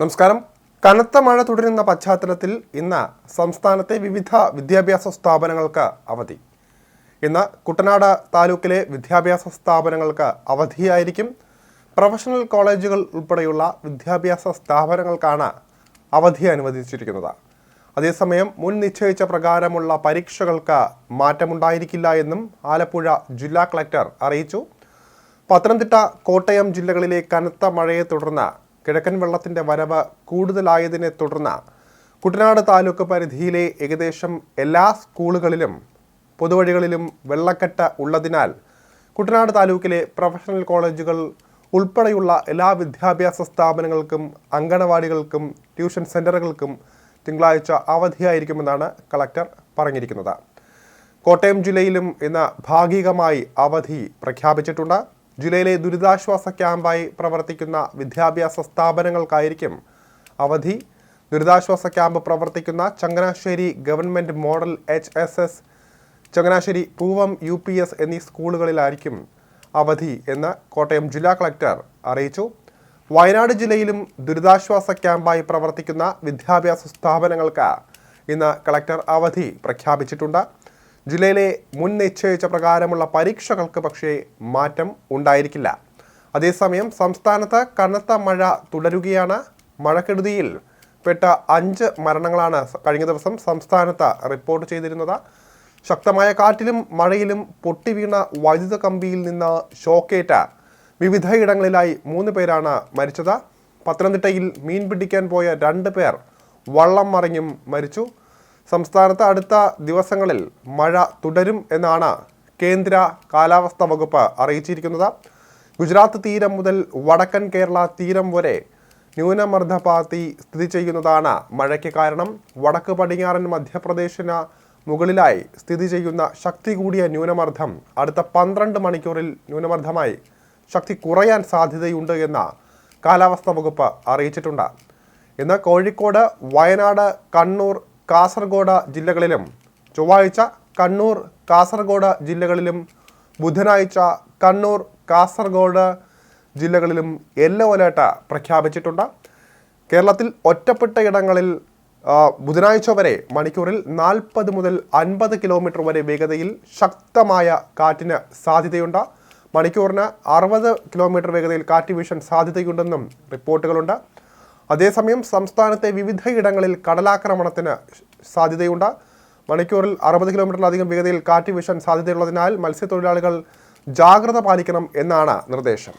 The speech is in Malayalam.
നമസ്കാരം. കനത്ത മഴ തുടരുന്ന പശ്ചാത്തലത്തിൽ ഇന്ന് സംസ്ഥാനത്തെ വിവിധ വിദ്യാഭ്യാസ സ്ഥാപനങ്ങൾക്ക് അവധി. ഇന്ന് കുട്ടനാട് താലൂക്കിലെ വിദ്യാഭ്യാസ സ്ഥാപനങ്ങൾക്ക് അവധിയായിരിക്കും. പ്രൊഫഷണൽ കോളേജുകൾ ഉൾപ്പെടെയുള്ള വിദ്യാഭ്യാസ സ്ഥാപനങ്ങൾക്കാണ് അവധി അനുവദിച്ചിരിക്കുന്നത്. അതേസമയം മുൻ നിശ്ചയിച്ച പ്രകാരമുള്ള പരീക്ഷകൾക്ക് മാറ്റമുണ്ടായിരിക്കില്ല എന്നും ആലപ്പുഴ ജില്ലാ കളക്ടർ അറിയിച്ചു. പത്തനംതിട്ട കോട്ടയം ജില്ലകളിലെ കനത്ത മഴയെ തുടർന്ന് കിഴക്കൻ വെള്ളത്തിന്റെ വരവ് കൂടുതലായതിനെ തുടർന്ന് കുട്ടനാട് താലൂക്ക് പരിധിയിലെ ഏകദേശം എല്ലാ സ്കൂളുകളിലും പൊതുവഴികളിലും വെള്ളക്കെട്ട് ഉള്ളതിനാൽ കുട്ടനാട് താലൂക്കിലെ പ്രൊഫഷണൽ കോളേജുകൾ ഉൾപ്പെടെയുള്ള എല്ലാ വിദ്യാഭ്യാസ സ്ഥാപനങ്ങൾക്കും അങ്കണവാടികൾക്കും ട്യൂഷൻ സെന്ററുകൾക്കും തിങ്കളാഴ്ച അവധിയായിരിക്കുമെന്നാണ് കളക്ടർ പറഞ്ഞിരിക്കുന്നത്. കോട്ടയം ജില്ലയിലും ഇന്ന് ഭാഗികമായി അവധി പ്രഖ്യാപിച്ചിട്ടുണ്ട്. ജില്ലയിലെ ദുരിതാശ്വാസ ക്യാമ്പായി പ്രവർത്തിക്കുന്ന വിദ്യാഭ്യാസ സ്ഥാപനങ്ങൾക്കായിരിക്കും അവധി. ദുരിതാശ്വാസ ക്യാമ്പ് പ്രവർത്തിക്കുന്ന Changanassery government model H S S Changanassery Poovam U P S എന്നീ സ്കൂളുകളിലായിരിക്കും അവധി എന്ന് കോട്ടയം ജില്ലാ കളക്ടർ അറിയിച്ചു. വയനാട് ജില്ലയിലും ദുരിതാശ്വാസ ക്യാമ്പായി പ്രവർത്തിക്കുന്ന വിദ്യാഭ്യാസ സ്ഥാപനങ്ങൾക്ക് ഇന്ന് കളക്ടർ അവധി പ്രഖ്യാപിച്ചിട്ടുണ്ട്. ജില്ലയിലെ മുൻ നിശ്ചയിച്ച പ്രകാരമുള്ള പരീക്ഷകൾക്ക് പക്ഷേ മാറ്റം ഉണ്ടായിരിക്കില്ല. അതേസമയം സംസ്ഥാനത്ത് കനത്ത മഴ തുടരുകയാണ്. മഴക്കെടുതിയിൽ പെട്ട അഞ്ച് മരണങ്ങളാണ് കഴിഞ്ഞ ദിവസം സംസ്ഥാനത്ത് റിപ്പോർട്ട് ചെയ്തിരുന്നത്. ശക്തമായ കാറ്റിലും മഴയിലും പൊട്ടിവീണ വൈദ്യുത കമ്പിയിൽ നിന്ന് ഷോക്കേറ്റ വിവിധയിടങ്ങളിലായി മൂന്ന് പേരാണ് മരിച്ചത്. പത്തനംതിട്ടയിൽ മീൻ പിടിക്കാൻ പോയ രണ്ട് പേർ വള്ളം മറിഞ്ഞും മരിച്ചു. സംസ്ഥാനത്ത് അടുത്ത ദിവസങ്ങളിൽ മഴ തുടരും എന്നാണ് കേന്ദ്ര കാലാവസ്ഥാ വകുപ്പ് അറിയിച്ചിരിക്കുന്നത്. ഗുജറാത്ത് തീരം മുതൽ വടക്കൻ കേരള തീരം വരെ ന്യൂനമർദ്ദപാത്തി സ്ഥിതി ചെയ്യുന്നതാണ് മഴയ്ക്ക് കാരണം. വടക്ക് പടിഞ്ഞാറൻ മധ്യപ്രദേശിന് മുകളിലായി സ്ഥിതി ചെയ്യുന്ന ശക്തി കൂടിയ ന്യൂനമർദ്ദം അടുത്ത പന്ത്രണ്ട് മണിക്കൂറിൽ ന്യൂനമർദ്ദമായി ശക്തി കുറയാൻ സാധ്യതയുണ്ട് എന്ന് കാലാവസ്ഥാ വകുപ്പ് അറിയിച്ചിട്ടുണ്ട്. ഇന്ന് കോഴിക്കോട് വയനാട് കണ്ണൂർ കാസർഗോഡ് ജില്ലകളിലും ചൊവ്വാഴ്ച കണ്ണൂർ കാസർഗോഡ് ജില്ലകളിലും ബുധനാഴ്ച കണ്ണൂർ കാസർഗോഡ് ജില്ലകളിലും യെല്ലോ അലേർട്ട് പ്രഖ്യാപിച്ചിട്ടുണ്ട്. കേരളത്തിൽ ഒറ്റപ്പെട്ട ഇടങ്ങളിൽ ബുധനാഴ്ച വരെ മണിക്കൂറിൽ നാൽപ്പത് മുതൽ അൻപത് കിലോമീറ്റർ വരെ വേഗതയിൽ ശക്തമായ കാറ്റിന് സാധ്യതയുണ്ട്. മണിക്കൂറിന് അറുപത് കിലോമീറ്റർ വേഗതയിൽ കാറ്റ് വീശാൻ സാധ്യതയുണ്ടെന്നും റിപ്പോർട്ടുകളുണ്ട്. അതേസമയം സംസ്ഥാനത്തെ വിവിധയിടങ്ങളിൽ കടലാക്രമണത്തിന് സാധ്യതയുണ്ട്. മണിക്കൂറിൽ അറുപത് കിലോമീറ്ററിലധികം വേഗതയിൽ കാറ്റ് വീശാൻ സാധ്യതയുള്ളതിനാൽ മത്സ്യത്തൊഴിലാളികൾ ജാഗ്രത പാലിക്കണം എന്നാണ് നിർദ്ദേശം.